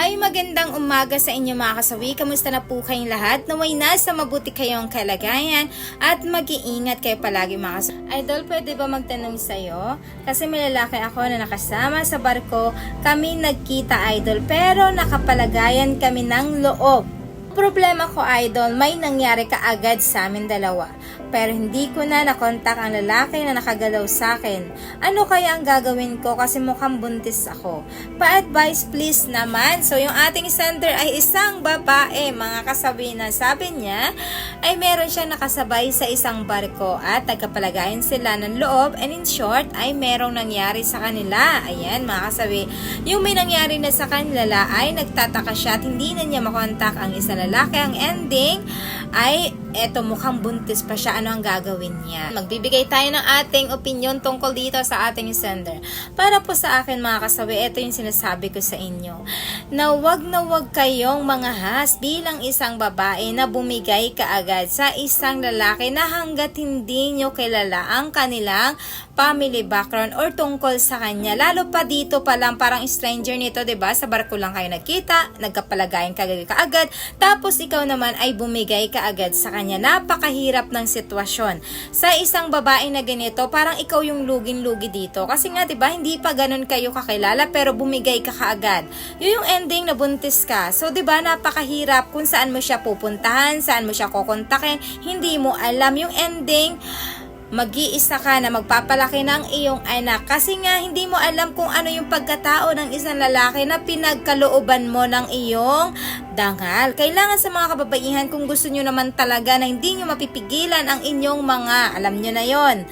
Hi, magandang umaga sa inyo mga kasawi. Kamusta na po kayong lahat? Naway nasa mabuti kayong kalagayan at mag-iingat kayo palagi mga kasawi. Idol, pwede ba magtanong sa'yo? Kasi may lalaki ako na nakasama sa barko. Kami nagkita, idol, pero nakapalagayan kami ng loob. Problema ko, idol, may nangyari kaagad sa amin dalawa. Pero hindi ko na nakontak ang lalaki na nakagalaw sa akin. Ano kaya ang gagawin ko kasi mukhang buntis ako? Pa-advise please naman. So yung ating sender ay isang babae, mga kasabi na sabi niya, ay meron siya nakasabay sa isang barko at nagkapalagayan sila ng loob and in short ay merong nangyari sa kanila. Ayan mga kasabi. Yung may nangyari na sa kanila ay nagtataka siya at hindi na niya makontak ang isang lalaki. Ang ending ay eto mukhang buntis pa siya. Ano ang gagawin niya? Magbibigay tayo ng ating opinion tungkol dito sa ating sender. Para po sa akin mga kasabi, ito yung sinasabi ko sa inyo. Na wag na wag kayong mga has bilang isang babae na bumigay kaagad sa isang lalaki na hanggat hindi nyo kilala ang kanilang family background or tungkol sa kanya. Lalo pa dito pa lang parang stranger nito, 'di ba? Sa barko lang kayo nagkita, nagkapalagayan ka kaagad, tapos ikaw naman ay bumigay kaagad sa kanya. Napakahirap ng sitwasyon. Sa isang babae na ganito, parang ikaw yung lugin-lugi dito. Kasi nga, 'di ba, hindi pa ganun kayo kakilala pero bumigay ka kaagad. Yun yung ending na buntis ka. So, 'di ba, napakahirap kung saan mo siya pupuntahan, saan mo siya kokontakin, hindi mo alam yung ending mag-iisa ka na magpapalaki ng iyong anak kasi nga hindi mo alam kung ano yung pagkatao ng isang lalaki na pinagkalooban mo ng iyong dangal. Kailangan sa mga kababaihan kung gusto nyo naman talaga na hindi nyo mapipigilan ang inyong mga, alam nyo na yon.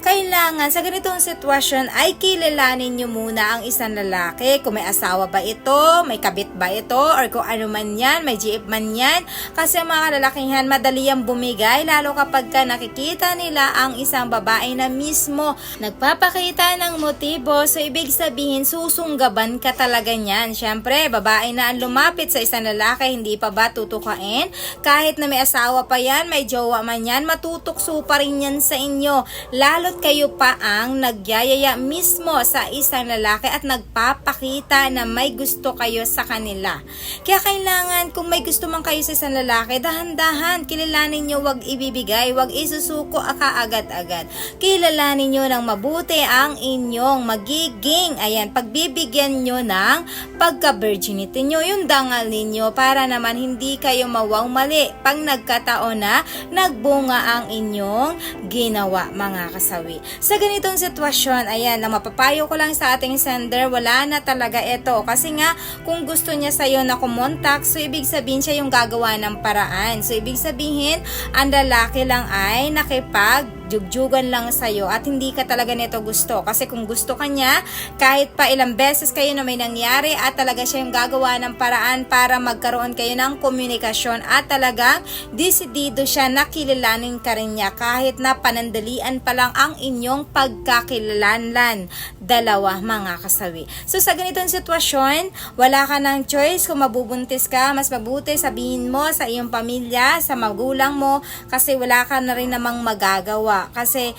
Kailangan sa ganitong sitwasyon ay kilalanin nyo muna ang isang lalaki. Kung may asawa ba ito, may kabit ba ito, or kung ano man yan, may GF man yan. Kasi mga lalakihan madali ang bumigay, lalo kapag ka nakikita nila ang isang babae na mismo nagpapakita ng motibo. So, ibig sabihin, susunggaban ka talaga niyan. Siyempre, babae na ang lumapit sa isang lalaki, hindi pa ba tutukain? Kahit na may asawa pa yan, may jowa man yan, matutukso pa rin yan sa inyo. Lalo't kayo pa ang nagyayaya mismo sa isang lalaki at nagpapakita na may gusto kayo sa kanila. Kaya kailangan, kung may gusto man kayo sa isang lalaki, dahan-dahan, kilalanin nyo, wag ibibigay, wag isusuko akaagad-agad. Kilalanin nyo ng mabuti ang inyong magiging, ayan, pagbibigyan nyo ng pagka-virginity nyo, yung dangal ninyo, para naman hindi kayo mawang mali pag nagkataon na nagbunga ang inyong ginawa, mga kasawi. Sa ganitong sitwasyon, ayan, na mapapayo ko lang sa ating sender, wala na talaga ito. Kasi nga, kung gusto niya sa'yo na kumontak, so ibig sabihin siya yung gagawa ng paraan. So ibig sabihin, ang lalaki lang ay nakipag jugjugan lang sa'yo at hindi ka talaga nito gusto. Kasi kung gusto ka niya, kahit pa ilang beses kayo na may nangyari at talaga siya yung gagawa ng paraan para magkaroon kayo ng komunikasyon at talagang desidido siya na kilalanin ka rin niya kahit na panandalian pa lang ang inyong pagkakilalanlan. Dalawa mga kasawi. So sa ganitong sitwasyon, wala ka ng choice kung mabubuntis ka, mas mabuti sabihin mo sa iyong pamilya, sa magulang mo, kasi wala ka na rin namang magagawa. Kasi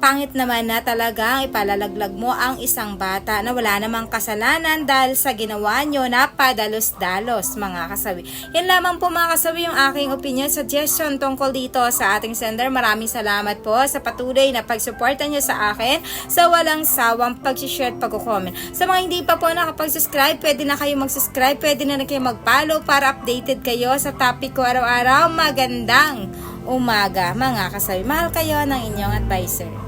pangit naman na talaga ipalalaglag mo ang isang bata na wala namang kasalanan dahil sa ginawa nyo na padalos-dalos mga kasawi. Yan lamang po mga kasawi yung aking opinion, suggestion tungkol dito sa ating sender. Maraming salamat po sa patuloy na pagsuporta nyo sa akin sa walang sawang pag-share at pag-comment. Sa mga hindi pa po nakapag-subscribe, pwede na kayo mag-subscribe, pwede na na kayo mag-follow para updated kayo sa topic ko araw-araw. Magandang umaga mga kasabi. Mahal kayo ng inyong advisor.